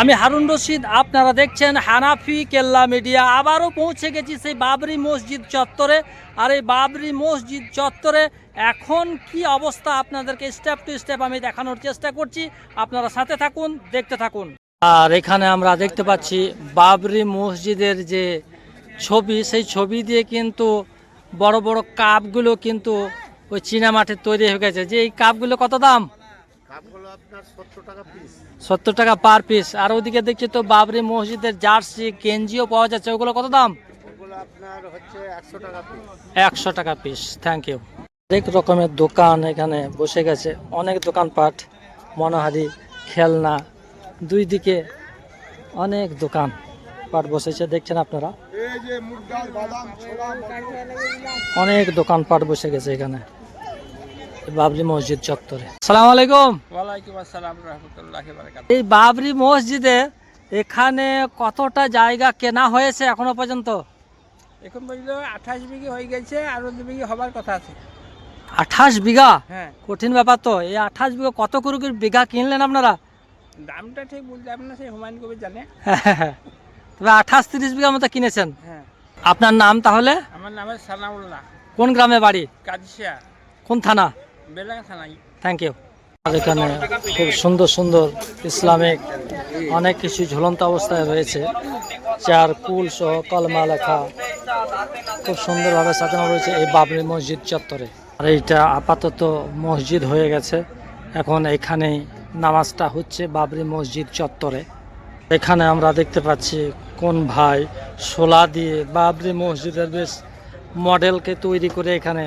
আমি হারুন রশিদ, আপনারা দেখছেন হানাফি কেল্লা মিডিয়া। আবারও পৌঁছে গেছি সেই বাবরি মসজিদ চত্বরে। আর এই বাবরি মসজিদ চত্বরে এখন কি অবস্থা আপনাদেরকে স্টেপ টু স্টেপ আমি দেখানোর চেষ্টা করছি। আপনারা সাথে থাকুন, দেখতে থাকুন। আর এখানে আমরা দেখতে পাচ্ছি বাবরি মসজিদের যে ছবি, সেই ছবি দিয়ে কিন্তু বড় বড় কাপগুলো কিন্তু ওই চীনা মাঠে তৈরি হয়ে গেছে। যে এই কাপগুলো কত দাম? সত্তর টাকা পার পিস আর ওদিকে দেখছি তো বাবরি মসজিদের জার্সি গেঞ্জিও পাওয়া যাচ্ছে। ওগুলো কত দাম? একশো টাকা পিস থ্যাংক ইউ অনেক রকমের দোকান এখানে বসে গেছে। অনেক দোকানপাট মনোহারি খেলনা দুই দিকে অনেক দোকান পাট বসেছে। দেখছেন আপনারা? অনেক দোকানপাট বসে গেছে এখানে। বাবরি মসজিদ চত্বরে। সালাম আলাইকুম। ওয়ালাইকুম আসসালাম রহমতুল্লাহ এই বাবরি মসজিদে এখানে কতটা জায়গা কেনা হয়েছে এখনও পর্যন্ত? এখন পর্যন্ত আঠাশ বিঘি হয়ে গেছে আরও দু বিঘি হবার কথা আছে। আঠাশ বিঘা? হ্যাঁ। কঠিন ব্যাপার তো। এই আঠাশ বিঘা কত করে বিঘা কিনলেন আপনারা? দামটা ঠিক বলতে আপনার সেই হুমায়ুন কবির জানে। তবে আঠাশ তিরিশ বিঘার মতো কিনেছেন। হ্যাঁ। আপনার নাম তাহলে? আমার নাম সানাউল্লাহ কোন গ্রামে বাড়ি? কাজিশিয়া। কোন থানা? থ্যাংক ইউ এখানে খুব সুন্দর সুন্দর ইসলামিক অনেক কিছু ঝুলন্ত অবস্থায় রয়েছে। চার কুল সহ কলমা লেখা খুব সুন্দরভাবে সাজানো রয়েছে এই বাবরি মসজিদ চত্বরে। আর এইটা আপাতত মসজিদ হয়ে গেছে। এখন এখানেই নামাজটা হচ্ছে বাবরি মসজিদ চত্বরে। এখানে আমরা দেখতে পাচ্ছি কোন ভাই শোলা দিয়ে বাবরি মসজিদের বেশ মডেলকে তৈরি করে এখানে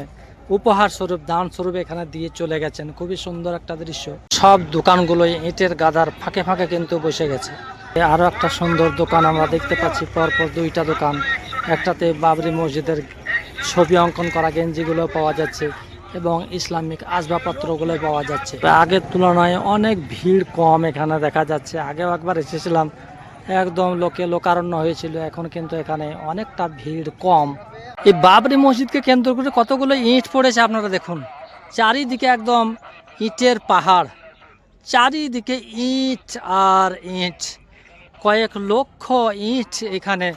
উপহার স্বরূপ দান স্বরূপ এখানে দিয়ে চলে গেছেন। খুবই সুন্দর একটা দৃশ্য। সব দোকানগুলোই ইটের গাদার ফাঁকে ফাঁকে কিন্তু বসে গেছে। এ আরও একটা সুন্দর দোকান আমরা দেখতে পাচ্ছি। পরপর দুইটা দোকান। একটাতে বাবরি মসজিদের ছবি অঙ্কন করা গেঞ্জিগুলো পাওয়া যাচ্ছে এবং ইসলামিক আসবাবপত্রগুলো পাওয়া যাচ্ছে। আগের তুলনায় অনেক ভিড় কম এখানে দেখা যাচ্ছে। আগেও একবার এসেছিলাম। একদম লোকে লোকারণ্য হয়েছিল। এখন কিন্তু এখানে অনেকটা ভিড় কম। এই বাবরি মসজিদকে কেন্দ্র করে কতগুলো ইট পড়েছে আপনারা দেখুন। চারিদিকে একদম ইটের পাহাড়। চারিদিকে ইট আর ইট। কয়েক লক্ষ ইট এখানে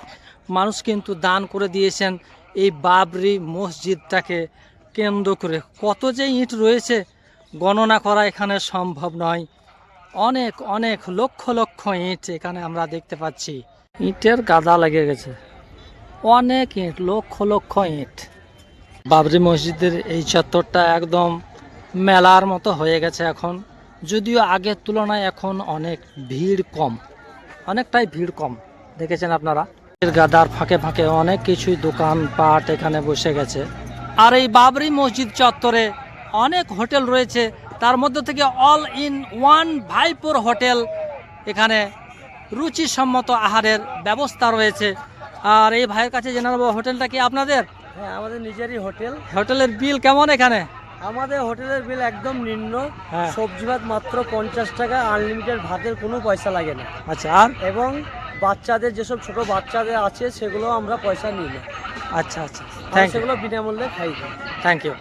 মানুষ কিন্তু দান করে দিয়েছেন এই বাবরি মসজিদটাকে কেন্দ্র করে। কত যে ইট রয়েছে, গণনা করা এখানে সম্ভব নয়। অনেক অনেক লক্ষ লক্ষ ইট এখানে আমরা দেখতে পাচ্ছি। ইটের গাদা লেগে গেছে। অনেক ইট, লক্ষ লক্ষ ইট। বাবরি মসজিদের এই চত্বরটা একদম মেলার মতো হয়ে গেছে এখন। যদিও আগের তুলনায় এখন অনেক ভিড় কম, অনেকটাই ভিড় কম। দেখেছেন আপনারা? গাদার ফাঁকে ফাঁকে অনেক কিছুই দোকান পাট এখানে বসে গেছে। আর এই বাবরি মসজিদ চত্বরে অনেক হোটেল রয়েছে। তার মধ্যে থেকে all in one Bhaipur hotel এখানে রুচিসম্মত আহারের ব্যবস্থা রয়েছে। আর এই ভাইয়ের কাছে জেনে নেব হোটেলটা কি আপনাদের? হ্যাঁ আমাদের নিজেরই হোটেল। হোটেলের বিল কেমন এখানে? আমাদের হোটেলের বিল একদম নিম্ন। হ্যাঁ। সবজি ভাত মাত্র পঞ্চাশ টাকা আনলিমিটেড ভাতের কোনো পয়সা লাগে না। আচ্ছা আর? এবং বাচ্চাদের যেসব ছোট বাচ্চাদের আছে সেগুলো আমরা পয়সা নিই না। আচ্ছা আচ্ছা। সেগুলো বিনামূল্যে খাই থ্যাংক ইউ